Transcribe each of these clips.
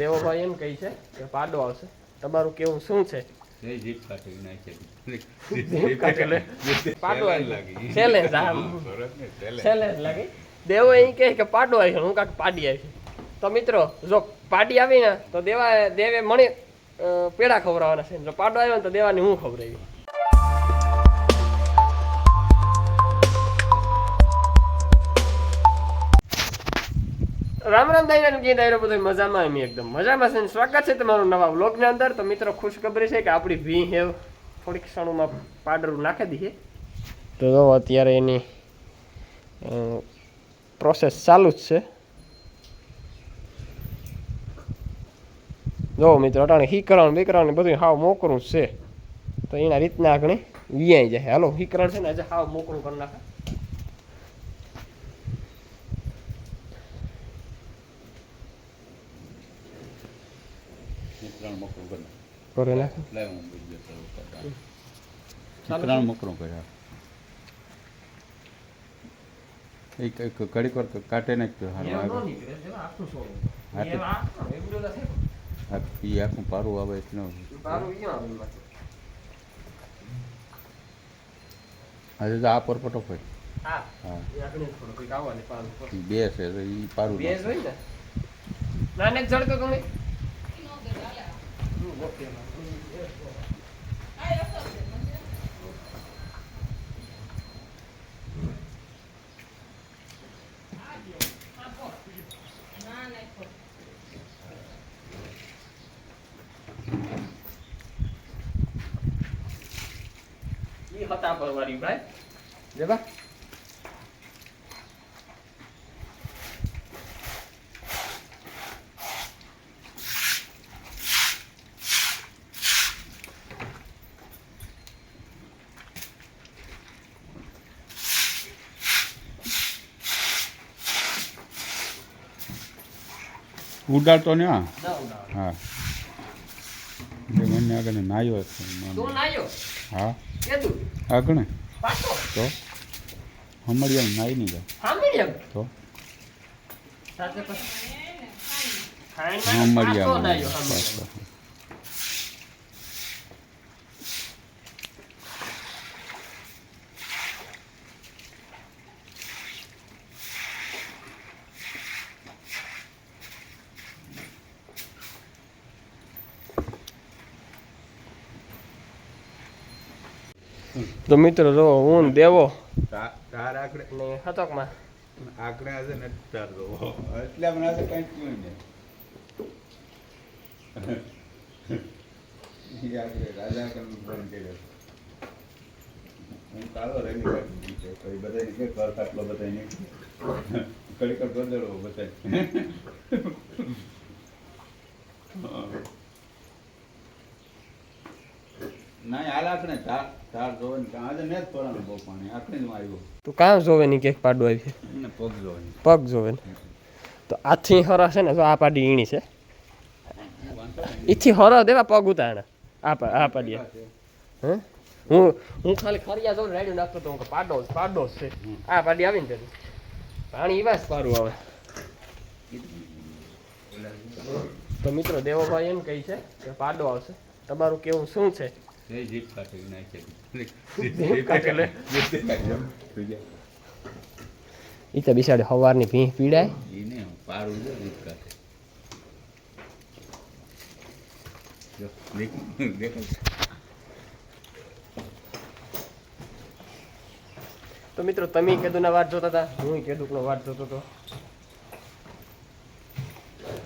દેવોભાઈ એમ કહે છે કે પાડો આવશે. તમારું કેવું શું છે? દેવો અહીં કહે કે પાડો આવી છે હું કાંક પાડી આવી તો મિત્રો જો પાડી આવી ને તો દેવા દેવે મણી પેડા ખવડાવવાના છે. જો પાડો આવ્યો ને તો દેવાની હું ખવડાવી રામ રામ દાયરા કે દાયરો બધો મજામાં એમ એકદમ મજામાં છે સ્વાગત છે તમારું નવા વ્લોગની અંદર. તો મિત્રો ખુશખબરી છે કે આપણી ભી હેવ થોડીક ક્ષણોમાં પાડરું નાખી દઈએ. તો જો અત્યારે એની પ્રોસેસ ચાલુ જ છે. જો મિત્રો અટાણે હીકરણ બીકરણ બધું હાવ મોકરું છે. તો એના રીતના આગળ વિયાઈ જાય. હાલો હીકરણ છે ને આજે હાવ મોકરું કરી નાખે. ત્રણ મકરું કરી કરે નાખે લાવ હું બીજો શરૂ ત્રણ મકરું કર્યા એક એક કડી કર કાટે નાખ્યો હારું આવે. આ આખું પારું આવે એટલે આજે તો આ પરપટો હોય. બે છે તો ઈ પારું નાખે. નાને જડતો તમે હતા પરવારી ભાઈ. જેબા ઉડાડતો ને હા. હા મને આગળ નાયો હા. આગળ? પાછો? તો? હમણાં નાઈ નહીં જાય. તો? સાથે પછી ખાઈને પાછો હમણાં નાયો, સાંભળી એમ. તો મિત્રો જો હું ને દેવો. તાર આગળ ને હતકમાં. હશે ને જો એટલે કઈ થયું નહીં. રાજા કન ફોન કર્યો. હું ચાલો રહી કાઢી છે પછી બધાને કે કર ખાટલો કડી કર કરી બધા ના હાલ તાર જોવે ને આજે ને જ પડવાનું બહુ પાણી આખણે જ આવ્યો. તું કાં જોવે ની કેક પાડો આવી પગ જોવે ને તો આથી હરો છે ને જો આ પાડી ઈણી છે. ઈથી હરા દેવા પગ ઉતારણા. આ પા આ પાડી હે? હું હું ખાલી ખરિયા જોઉં રેડી નાખતો તો હું પાડો પાડો છે. આ પાડી આવીને તે પાણી એવા જ પારું આવે. તો મિત્રો દેવોભાઈ એમ કહે છે કે પાડો આવશે. તમારું કેવું શું છે? કાઢી નાખે. ઈ તો બિસાડે સવારની ભીંહ પીડાય. એને પારું છે કાઢે. તો મિત્રો તમે કેદુના વાત જોતા હતા હું કેદુકનો વાત જોતો હતો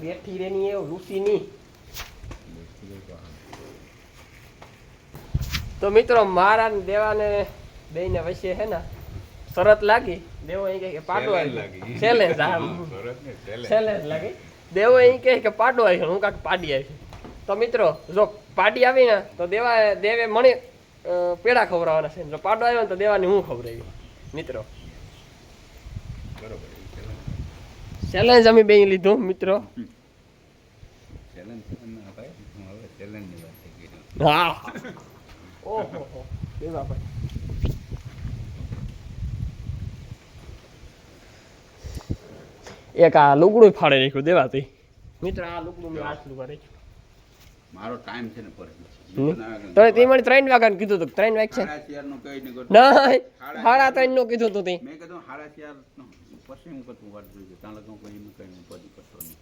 બેઠી રેની એવું રૂસી ની તો મિત્રો મારા દેવાને બેને વચ્ચે હે ને શરત લાગી. દેવો અહીં કહે કે પાડો આવી ચેલેન્જ ચેલેન્જ લાગી. દેવો અહીં કહે કે પાડો આવી હું કાંક પાડી આવી તો મિત્રો જો પાડી આવી ને તો દેવા દેવે મને પેડા ખવડાવવાના છે. જો પાડો આવ્યો ને તો દેવાની હું ખવડાવી મિત્રો. બરોબર ચેલેન્જ અમે બે લીધું મિત્રો. હું. ઓહો હો ભાઈ એક આ લુગડું ફાડે નાખ્યું દેવાતી મિત્ર આ લુગડું મેં આટલું કરે મારો ટાઈમ છે ને પરત તો તે મને ત્રણ વાગ્યા કીધું હતું ત્રણ વાગ છે? નું સાડા ત્રણનું કીધું હતું તે. મેં કીધું સાડા ચારનું પછી હું કતું વાત જોઈ ત્યાં લગન કોઈ એનું કઈ હું પદી કરતો નહીં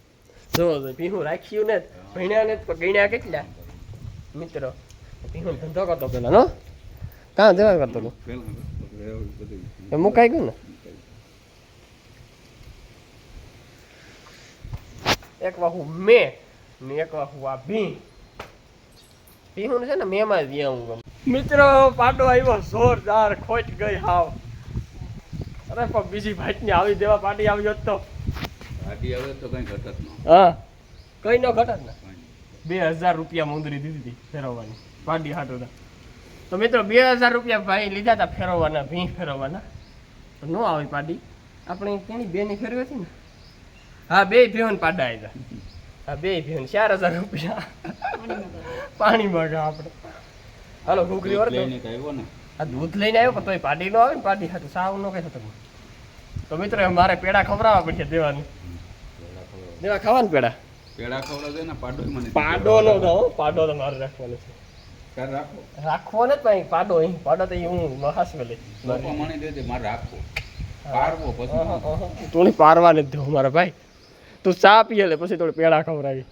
જો જો પીહું રાખ્યું ને ભણ્યા ને તો ગણ્યા કેટલા? મિત્રો ધંધો કરતો પેલા નો કાં જવા કરતો તું એ મુકાઈ ગયું ને એક વાહુ મે ને એક વાહુ આ ભી પીહું છે ને મેમાં જ હું ગમ મિત્રો પાટો આવ્યો જોરદાર ખોટ ગઈ હાવ. અરે પણ બીજી ભાઈની આવી દેવા પાટી આવ્યો જ તો. પાટી આવે તો કઈ ઘટત ન. હા. કઈ ન ઘટત ને. બે હજાર રૂપિયા મુંદરી દીધી હતી ફેરવવાની. પાડી હાટું તો મિત્રો બે હજાર રૂપિયા ભાઈ લીધા હતા ફેરવવાના ભી ફેરવવાના. તો ન આવે પાડી. આપણે કેની બેની ફેરવી હતી ને? હા બે ભીવન પાડા આવ્યા હા બે ભીવન ચાર હજાર રૂપિયા. પાણી મળ્યા આપણે. હાલો આવ્યો ને? આ દૂધ લઈને આવ્યો પણ તોય પાડી નો આવે ને પાડી હાટું. સાવ નો કહી થતું તો મિત્રો મારે પેડા ખવડાવવા પડશે દેવાની. દેવા ખાવાનું પેડા? પેડા ખવડાવજો ને પાડો મને. પાડો નો પાડો તો મારે રાખવાનો છે. રાખો રાખવો? ને ભાઈ પાડો અહીં પાડો તો હું દેજે મારે રાખવો. પારવો પછી તું પારવા નથી દેવું મારા ભાઈ. તું ચા પીએ લે પછી થોડી પેડા ખવડાવી.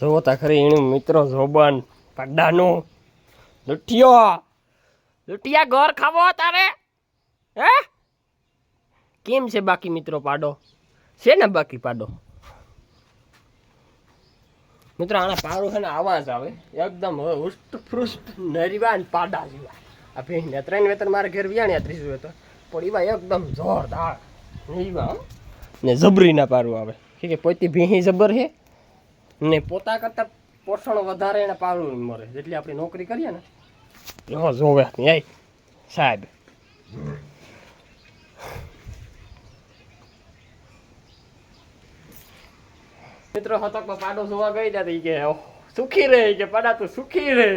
જોવો તા ખરી એનું મિત્રો જોબન પાડાનો. લુટિયો. લુટિયા ઘર ખાવો તારે. હે? કેમ છે બાકી મિત્રો પાડો? છે ને બાકી પાડો? મિત્રો, આના પારો છે ને આવાજ આવે. એકદમ હવે ઉષ્ટફૃષ્ટ નરીવા ને પાડા જેવા. આ ભેંસને ત્રણ વેતન મારે ઘેર વ્યાણ્યા ત્રીસ વેતર પણ એવા એકદમ જોરદાર નરીવા ને જબરીના પારું આવે. કે પોતી ભીહી જબર છે. ને પોતા કરતાં પોષણ વધારે એને પારું મળે. જેટલી આપણી નોકરી કરીએ ને. જો, જોવે. સાહેબ. મિત્રો હતકમાં પાડો જોવા ગઈ ત્યાં કે સુખી રે કે, પાડા તું સુખી રે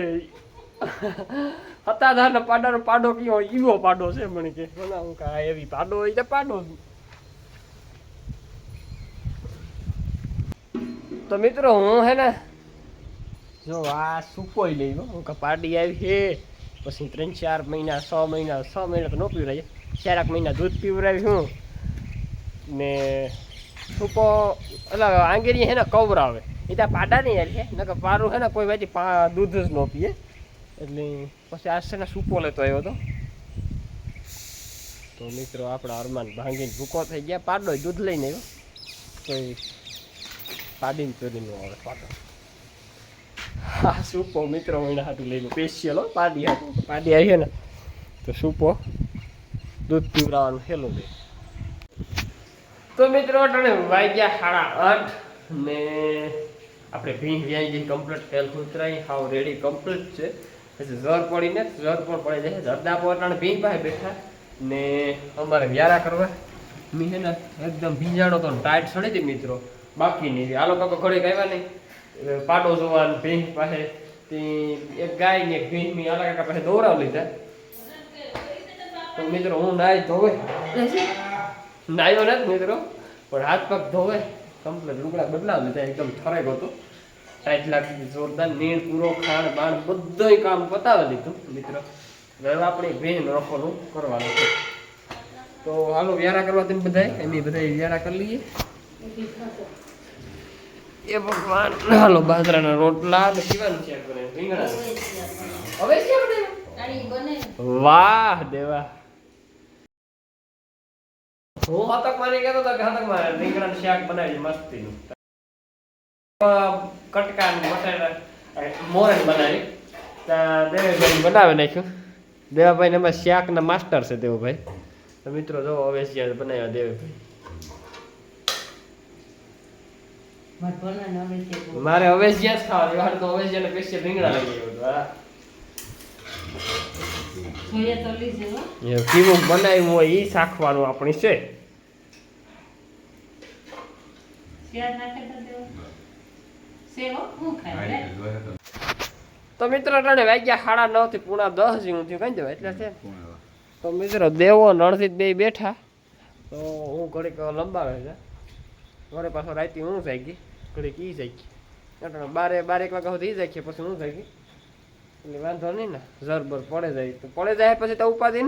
હતા ના પાડાનો પાડો કયો ઈવો પાડો છે મને કે. બનાવું કા એવી પાડો હોય તો પાડો તો મિત્રો, હું હે ને, જો આ સુકોઈ લઈ હું કે પાડી આવી હે. પછી ત્રણ, ચાર મહિના, છ મહિના છ મહિના તો ન પીવરાય. ચાર, આઠ મહિના દૂધ પીવરાવી હું. ને સૂકો, એટલે આંગેરી હે ને કવરાવે. એ ત્યાં પાડા નહીં છે નકર પારું હે ને કોઈ વાંચી દૂધ જ ન પીએ. એટલે પછી આ ને સૂપો લેતો આવ્યો હતો તો મિત્રો આપણા અરમાન ભાંગીને ભૂકો થઈ ગયા. પાડો દૂધ લઈને આવ્યો. એ પાડીને ચોરીનો આવે પાડો. હા સૂપો મિત્રો એને હાટું લઈને સ્પેશિયલ હો, પાડી હાટું. પાડી આવી ને, તો સૂપો દૂધ પીવડાવવાનું હેલું દે તો મિત્રો અટાણે વાગ્યા સાડા આઠ. ને આપણે ભીંગ વ્યાઈ જઈ કમ્પ્લીટ તેલ ઉતરાઈ હાવ રેડી કમ્પ્લીટ છે. પછી ઝર પડીને ઝર પણ પડી જાય. ઝરદા પર અટાણે ભીંગ પાસે બેઠા. ને અમારે વ્યારા કરવા. મી છે ને એકદમ ભીંજાણો તો ટાઈટ સડી હતી મિત્રો. બાકી નહીં. આ લોકો ઘડી આવ્યા નહીં. પાટો જોવાનું ભીંગ પાસે. એક ગાય ને એક ભીંગ મી આલા કાકા પાસે દોરાવ લીધા. તો મિત્રો હું નાઈ ધોવે. નાયો નથી મિત્રો પણ હાથ પગ ધોવે કમ્પ્લેટ લુગડા બદલાવ ત્યાં એકદમ ઠરેક હતો ટાઈટ લાગતી જોરદાર નીણ પૂરો ખાણ બાણ બધુંય કામ પતાવી લીધું મિત્રો. હવે આપણે બેન રખોનું કરવાનું છે. તો હાલો વ્યારા કરવા તમે બધાય? એમની બધાય વ્યારા કરી લઈએ. એ ભગવાન. હાલો બાજરાના રોટલા ને પીવાનું છે રીંગણા. હવે વાહ દેવા. હું હતક માની કહેતો હતો કે હતક મારે રીંગણાનું શાક બનાવી મસ્તી નું કટકા ને બટાટા મોરન બનાવી. ત્યાં દેવેશભાઈ બનાવી નાખ્યું. દેવાભાઈ ને એમાં શાકના માસ્ટર છે દેવભાઈ તો મિત્રો જો હવે જ્યાં બનાવ્યા દેવભાઈ મારે હવે જ્યાં જ ખાવા તો હવે જ્યાં સ્પેશિયલ રીંગણા લઈ એ કેવું બનાવ્યું હોય એ શાખવાનું આપણી છે. તો મિત્ર તને વાગ્યા સાડા નવથી પૂણા દસ જેવું થયું કઈ જવાય એટલે છે. તો મિત્ર દેવો નળથી બે બેઠા. તો હું ઘડીક લંબાવે છે. ઘરે પાછો રાતે હું જાગી ઘડીક ઈ જાગી. બારે બારેક વાગ્યા સુધી ઈ જાગીએ પછી હું જાગી. એટલે વાંધો નહીં ને જરબર પડે જાય. તો પડે જાય પછી તો ઉપાધિ નહીં.